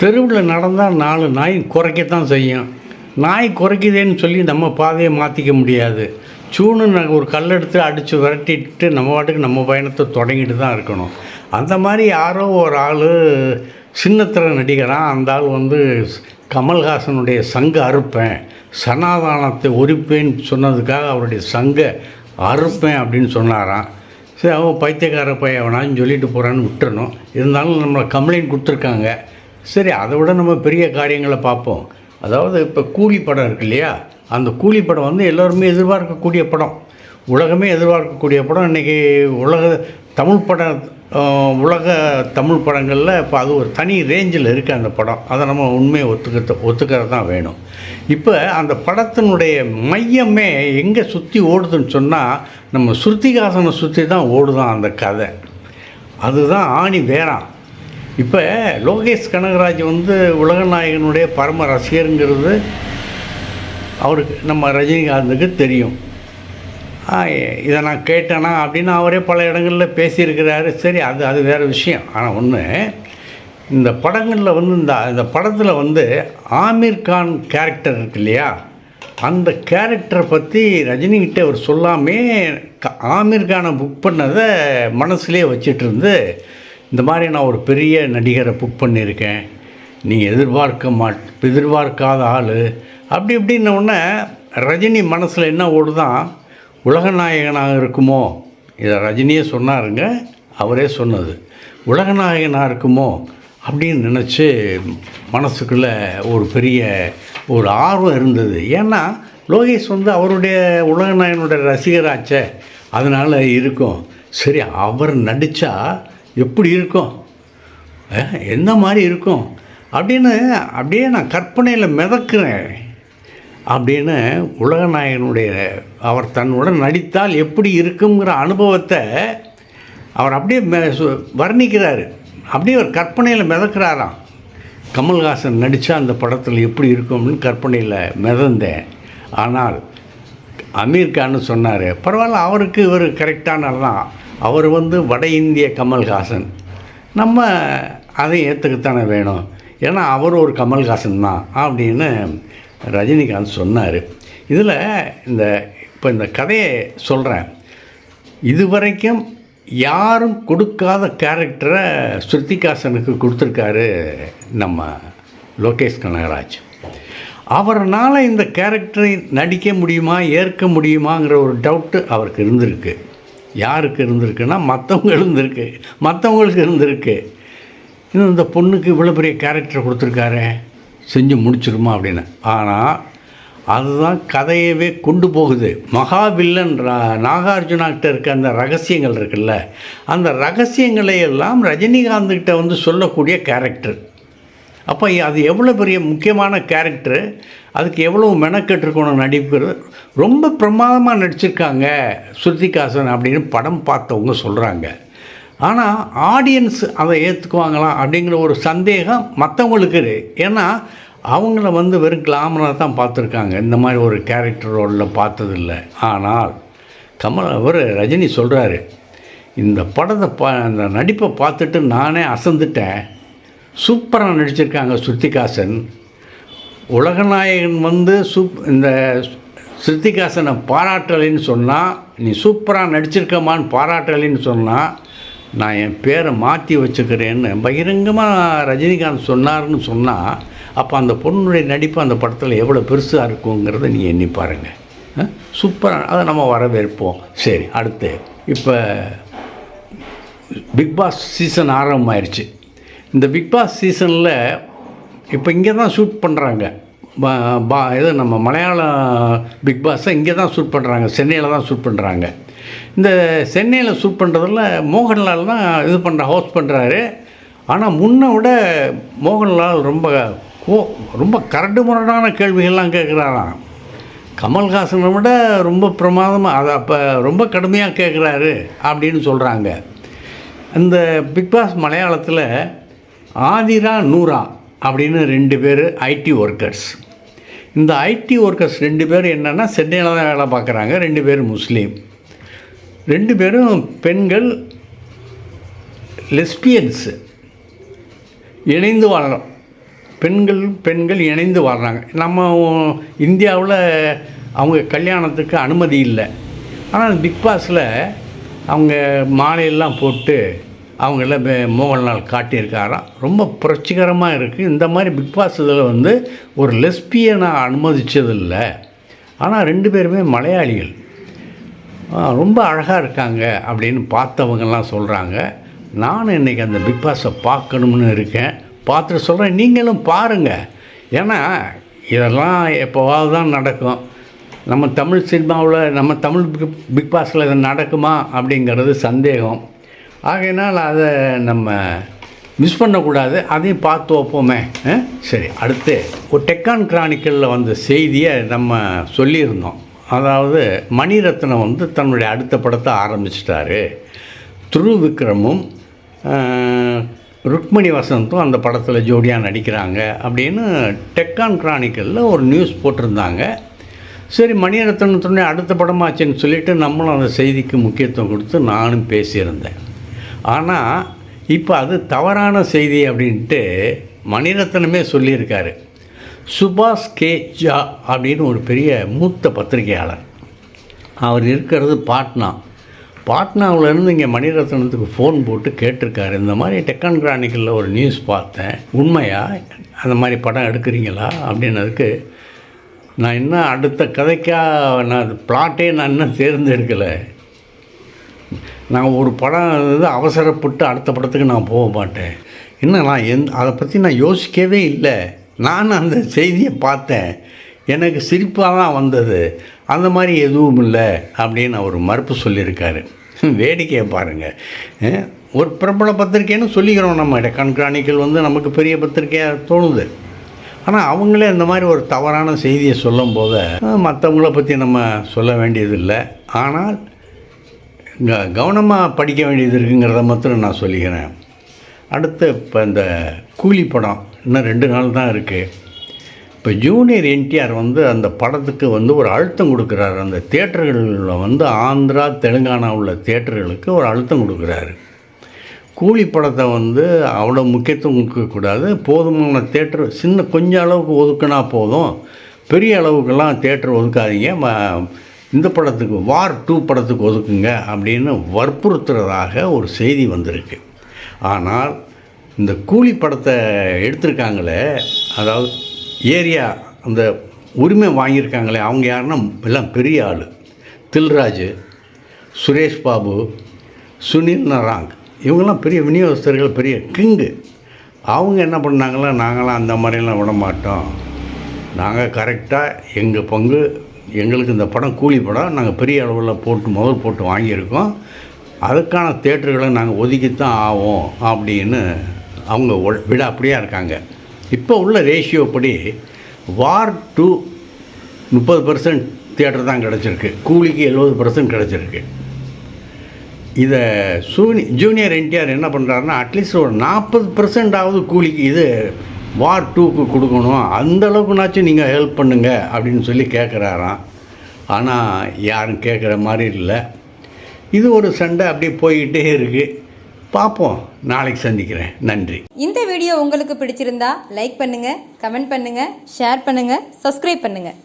தெருவில் நடந்தால் நாலு நாய் குறைக்கத்தான் செய்யும். நாய் குறைக்குதேன்னு சொல்லி நம்ம பாதையை மாற்றிக்க முடியாது. சூன்னு ஒரு கல் எடுத்து அடித்து விரட்டிட்டு நம்ம பாட்டுக்கு நம்ம பயணத்தை தொடங்கிட்டு தான் இருக்கணும். அந்த மாதிரி யாரோ ஒரு ஆள் சின்னத்திர நடிகராக அந்த ஆள் வந்து கமல்ஹாசனுடைய சங்க அறுப்பேன். சனாதானத்தை ஒரிப்பேன்னு சொன்னதுக்காக அவருடைய சங்க அறுப்பேன் அப்படின்னு சொன்னாராம். சரி அவன் பைத்தியக்கார பையன் அவனான்னு சொல்லிட்டு போகிறான்னு விட்டுறணும். இருந்தாலும் நம்மளை கம்ப்ளைண்ட் கொடுத்துருக்காங்க. சரி அதை விட நம்ம பெரிய காரியங்களை பார்ப்போம். அதாவது இப்போ கூலி படம் இருக்கு இல்லையா? அந்த கூலி படம் வந்து எல்லோருமே எதிர்பார்க்கக்கூடிய படம். உலகமே எதிர்பார்க்கக்கூடிய படம். இன்றைக்கி உலக தமிழ் படம் உலக தமிழ் படங்களில் இப்போ அது ஒரு தனி ரேஞ்சில் இருக்குது அந்த படம். அதை நம்ம உண்மையை ஒத்துக்க ஒத்துக்கிறது தான் வேணும். இப்போ அந்த படத்தினுடைய மையமே எங்கே சுற்றி ஓடுதுன்னு சொன்னால் நம்ம ஸ்ருதிகாசனை சுற்றி தான் ஓடுதான் அந்த கதை. அதுதான் ஆணி வேறான் இப்போ லோகேஷ் கனகராஜ் வந்து உலகநாயகனுடைய பரம ரசிகருங்கிறது அவருக்கு நம்ம ரஜினிகாந்துக்கு தெரியும். இதை நான் கேட்டேனா அப்படின்னு அவரே பல இடங்களில் பேசியிருக்கிறாரு. சரி அது அது வேறு விஷயம். ஆனால் ஒன்று இந்த படங்களில் வந்து இந்த இந்த படத்தில் வந்து ஆமீர் கான் கேரக்டர் இருக்கு இல்லையா? அந்த கேரக்டரை பற்றி ரஜினிகிட்ட அவர் சொல்லாமே க- ஆமீர் கானை புக் பண்ணதை மனசுலேயே வச்சிட்டு இருந்து இந்த மாதிரி நான் ஒரு பெரிய நடிகரை புக் பண்ணியிருக்கேன். நீ எதிர்பார்க்க மாட் எதிர்பார்க்காத ஆள். அப்படி இப்படின்ன உடனே ரஜினி மனசில் என்ன ஓடுதான் உலகநாயகனாக இருக்குமோ? இதை ரஜினியே சொன்னாருங்க. அவரே சொன்னது. உலகநாயகனாக இருக்குமோ? அப்படின்னு நினச்சி மனசுக்குள்ளே ஒரு பெரிய ஒரு ஆர்வம் இருந்தது. ஏன்னா லோகேஷ் வந்து அவருடைய உலகநாயகனுடைய ரசிகராச்சே. அதனால் இருக்கும். சரி அவர் நடித்தா எப்படி இருக்கும்? அஹ், எந்த மாதிரி இருக்கும்? அப்படின்னு அப்படியே நான் கற்பனையில் மிதக்கிறேன். அப்படின்னு உலகநாயகனுடைய அவர் தன்னுடன் நடித்தால் எப்படி இருக்குங்கிற அனுபவத்தை அவர் அப்படியே மெ- சு- அப்படியே ஒரு கற்பனையில் மிதக்கிறாராம். கமல்ஹாசன் நடித்தா அந்த படத்தில் எப்படி இருக்கும்னு கற்பனையில் மிதந்தேன். ஆனால் அமீர் கான்னு சொன்னார். பரவாயில்ல அவருக்கு இவர் கரெக்டான தான். அவர் வந்து வட இந்திய கமல்ஹாசன். நம்ம அதை ஏற்றுக்கத்தானே வேணும். ஏன்னா அவர் ஒரு கமல்ஹாசன் தான் அப்படின்னு ரஜினிகாந்த் சொன்னார். இதில் இந்த இப்போ இந்த கதையை சொல்கிறேன் இதுவரைக்கும் யாரும் கொடுக்காத கேரக்டரை ஸ்ருதிகாசனுக்கு கொடுத்துருக்காரு நம்ம லோகேஷ் கனகராஜ். அவர்னால் இந்த கேரக்டரை நடிக்க முடியுமா ஏற்க முடியுமாங்கிற ஒரு டவுட்டு அவருக்கு இருந்திருக்கு. யாருக்கு இருந்திருக்குன்னா மற்றவங்க இருந்திருக்கு. மற்றவங்களுக்கு இருந்திருக்கு. இன்னும் இந்த பொண்ணுக்கு இவ்வளோ பெரிய கேரக்டர் கொடுத்துருக்காரு செஞ்சு முடிச்சிருமா அப்படின்னு. ஆனால் அதுதான் கதையவே கொண்டு போகுது. மகாவில்லன் நாகார்ஜுனாக்கிட்ட இருக்க அந்த ரகசியங்கள் இருக்குல்ல அந்த ரகசியங்களை எல்லாம் ரஜினிகாந்த்கிட்ட வந்து சொல்லக்கூடிய கேரக்டர். அப்போ அது எவ்வளோ பெரிய முக்கியமான கேரக்டரு அதுக்கு எவ்வளோ மெனக்கெட்டுருக்கணும் நடிக்கிறது ரொம்ப பிரமாதமாக நடிச்சிருக்காங்க ஸ்ருதிகாசன் அப்படின்னு படம் பார்த்தவங்க சொல்கிறாங்க ஆனால் ஆடியன்ஸ் அதை ஏற்றுக்குவாங்களா அப்படிங்கிற ஒரு சந்தேகம் மற்றவங்களுக்கு ஏன்னா அவங்கள வந்து வெறும் கிளாமராக தான் பார்த்துருக்காங்க. இந்த மாதிரி ஒரு கேரக்டர் ரோலில் பார்த்ததில்ல. ஆனால் கமல் அவர் ரஜினி சொல்கிறாரு இந்த படத்தை பா அந்த நடிப்பை பார்த்துட்டு நானே அசந்துட்டேன். சூப்பராக நடிச்சிருக்காங்க ஸ்ருதிகாசன். உலகநாயகன் வந்து சூப் இந்த ஸ்ருதிகாசனை பாராட்டலைன்னு சொன்னால் நீ சூப்பராக நடிச்சிருக்கமான்னு பாராட்டலைன்னு சொன்னால் நான் என் பேரை மாற்றி வச்சுக்கிறேன்னு பகிரங்கமாக ரஜினிகாந்த் சொன்னார்னு சொன்னால் அப்போ அந்த பொண்ணுடைய நடிப்பு அந்த படத்தில் எவ்வளோ பெருசாக இருக்குங்கிறத நீ எண்ணி பாருங்கள் சூப்பராக அதை நம்ம வரவேற்போம். சரி அடுத்து. இப்போ பிக் பாஸ் சீசன் ஆரம்பமாயிருச்சு. இந்த பிக் பாஸ் சீசனில் இப்போ இங்கே தான் ஷூட் பண்ணுறாங்க பா இது நம்ம மலையாளம் பிக் பாஸை இங்கே தான் ஷூட் பண்ணுறாங்க சென்னையில் தான் ஷூட் பண்ணுறாங்க இந்த சென்னையில் ஷூட் பண்ணுறதுல மோகன்லால் தான் இது பண்ணுற ஹோஸ்ட் பண்ணுறாரு ஆனால் முன்ன விட மோகன்லால் ரொம்ப கோ ரொம்ப கரடு முரடான கேள்விகள்லாம் கேட்குறாராம் கமல்ஹாசனை விட ரொம்ப பிரமாதமாக அதை அப்போ ரொம்ப கடுமையாக கேட்குறாரு அப்படின்னு சொல்கிறாங்க இந்த பிக் பாஸ் மலையாளத்தில் ஆதிரா நூரா அப்படின்னு ரெண்டு பேர் ஐடி ஒர்க்கர்ஸ் இந்த ஐடி ஒர்க்கர்ஸ் ரெண்டு பேர் என்னென்னா சென்னையில் தான் வேலை பார்க்குறாங்க ரெண்டு பேர் முஸ்லீம். ரெண்டு பேரும் பெண்கள் லெஸ்பியன்ஸு இணைந்து வாழலாம் பெண்கள் பெண்கள் இணைந்து வாழ்கிறாங்க நம்ம இந்தியாவில் அவங்க கல்யாணத்துக்கு அனுமதி இல்லை. ஆனால் பிக் பாஸில் அவங்க மாலையெல்லாம் போட்டு அவங்கள மோகன்லால் காட்டியிருக்காராம். ரொம்ப புரட்சிகரமாக இருக்குது இந்த மாதிரி பிக் பாஸ் இதில் வந்து ஒரு லெஸ்பியை நான் அனுமதிச்சதில்லை. ஆனால் ரெண்டு பேருமே மலையாளிகள். ரொம்ப அழகாக இருக்காங்க அப்படின்னு பார்த்தவங்கெல்லாம் சொல்கிறாங்க நானும் இன்றைக்கி அந்த பிக் பாஸை பார்க்கணும்னு இருக்கேன். பார்த்துட்டு சொல்கிறேன் நீங்களும் பாருங்கள் ஏன்னா இதெல்லாம் எப்போவாவது தான் நடக்கும். நம்ம தமிழ் சினிமாவில் நம்ம தமிழ் பிக் பிக் பாஸில் இது நடக்குமா அப்படிங்கிறது சந்தேகம். ஆகையினால் அதை நம்ம மிஸ் பண்ணக்கூடாது. அதையும் பார்த்து வைப்போமே. சரி அடுத்து ஒரு டெக்கான் கிரானிக்கலில் வந்த செய்தியை நம்ம சொல்லியிருந்தோம். அதாவது மணிரத்னம் வந்து தன்னுடைய அடுத்த படத்தை ஆரம்பிச்சிட்டாரு. துரு விக்ரமும் ருக்மணி வசந்தும் அந்த படத்தில் ஜோடியாக நடிக்கிறாங்க அப்படின்னு டெக்கான் கிரானிக்கலில் ஒரு நியூஸ் போட்டிருந்தாங்க. சரி மணிரத்னத்துடைய அடுத்த படமாச்சுன்னு சொல்லிவிட்டு நம்மளும் அந்த செய்திக்கு முக்கியத்துவம் கொடுத்து நானும் பேசியிருந்தேன். ஆனால் இப்போ அது தவறான செய்தி அப்படின்ட்டு மணிரத்னமே சொல்லியிருக்காரு. சுபாஷ் கே ஜா அப்படின்னு ஒரு பெரிய மூத்த பத்திரிகையாளர். அவர் இருக்கிறது பாட்னா. பாட்னாவிலேருந்து இங்கே மணிரத்னத்துக்கு ஃபோன் போட்டு கேட்டிருக்காரு. இந்த மாதிரி டெக்கான் கிரானிக்கலில் ஒரு நியூஸ் பார்த்தேன். உண்மையா? அந்த மாதிரி படம் எடுக்கிறீங்களா? அப்படின்னதுக்கு நான் இன்னும் அடுத்த கதைக்காக நான் பிளாட்டே நான் இன்னும் தேர்ந்தெடுக்கலை. நான் ஒரு படம் இது அவசரப்பட்டு அடுத்த படத்துக்கு நான் போக மாட்டேன். இன்னும் நான் எந் அதை பற்றி நான் யோசிக்கவே இல்லை. நான் அந்த செய்தியை பார்த்தேன். எனக்கு சிரிப்பாக தான் வந்தது. அந்த மாதிரி எதுவும் இல்லை அப்படின்னு அவர் மறுப்பு சொல்லியிருக்காரு. வேடிக்கையை பாருங்கள் ஒரு பிரபல பத்திரிக்கைன்னு சொல்லிக்கிறோம் நம்ம. டெக்கான் கிரானிக்கல் வந்து நமக்கு பெரிய பத்திரிக்கையாக தோணுது. ஆனால் அவங்களே இந்த மாதிரி ஒரு தவறான செய்தியை சொல்லும் போது மற்றவங்கள பற்றி நம்ம சொல்ல வேண்டியதில்லை. ஆனால் க கவனமாக படிக்க வேண்டியது இருக்குங்கிறத மாத்திரம் நான் சொல்லிக்கிறேன். அடுத்து இப்போ இந்த கூலி படம் இன்னும் ரெண்டு நாள் தான் இருக்குது இப்போ ஜூனியர் என்டிஆர் வந்து அந்த படத்துக்கு வந்து ஒரு அழுத்தம் கொடுக்குறாரு. அந்த தேட்டர்களில் வந்து ஆந்திரா தெலுங்கானா உள்ள தேட்டர்களுக்கு ஒரு அழுத்தம் கொடுக்குறாரு. கூலி படத்தை வந்து அவ்வளோ முக்கியத்துவம் கொடுக்கக்கூடாது போதுமான தேட்டர் சின்ன கொஞ்சம் அளவுக்கு ஒதுக்குனா போதும். பெரிய அளவுக்கெல்லாம் தேட்டர் ஒதுக்காதீங்க. ம- இந்த படத்துக்கு வார் டூ படத்துக்கு ஒதுக்குங்க அப்படின்னு வற்புறுத்துறதாக ஒரு செய்தி வந்திருக்கு. ஆனால் இந்த கூலி படத்தை எடுத்திருக்காங்களே அதாவது ஏரியா அந்த உரிமை வாங்கியிருக்காங்களே அவங்க யாருன்னா எல்லாம் பெரிய ஆள். தில்ராஜ் சுரேஷ் பாபு சுனில் நராங். இவங்கெல்லாம் பெரிய விநியோகஸ்தர்கள் பெரிய கிங்கு. அவங்க என்ன பண்ணாங்களா நாங்களாம் அந்த மாதிரிலாம் விட மாட்டோம் நாங்கள் கரெக்டாக எங்கள் பங்கு எங்களுக்கு இந்த படம் கூலி படம். நாங்கள் பெரிய அளவில் போட்டு முதல் போட்டு வாங்கியிருக்கோம். அதுக்கான தேட்டர்களை நாங்கள் ஒதுக்கித்தான் ஆவோம் அப்படின்னு அவங்க விட அப்படியே இருக்காங்க. இப்போ உள்ள ரேஷியோ படி வார் டூ முப்பது பர்சன்ட் தேட்டர் தான் கிடச்சிருக்கு. கூலிக்கு எழுபது பர்சன்ட் கிடச்சிருக்கு. இதை சூனி ஜூனியர் என்டிஆர் என்ன பண்ணுறாருன்னா அட்லீஸ்ட் ஒரு நாற்பது பர்சன்டாவது கூலிக்கு இது வார் டூக்கு கொடுக்கணும். அந்தளவுக்குனாச்சும் நீங்கள் ஹெல்ப் பண்ணுங்க அப்படின்னு சொல்லி கேட்குறாராம் ஆனால் யாரும் கேட்குற மாதிரி இல்லை. இது ஒரு சண்டை அப்படியே போய்கிட்டே இருக்குது பார்ப்போம் நாளைக்கு சந்திக்கிறேன். நன்றி. இந்த வீடியோ உங்களுக்கு பிடிச்சிருந்தா லைக் பண்ணுங்கள் கமெண்ட் பண்ணுங்கள் ஷேர் பண்ணுங்கள் சப்ஸ்கிரைப் பண்ணுங்கள்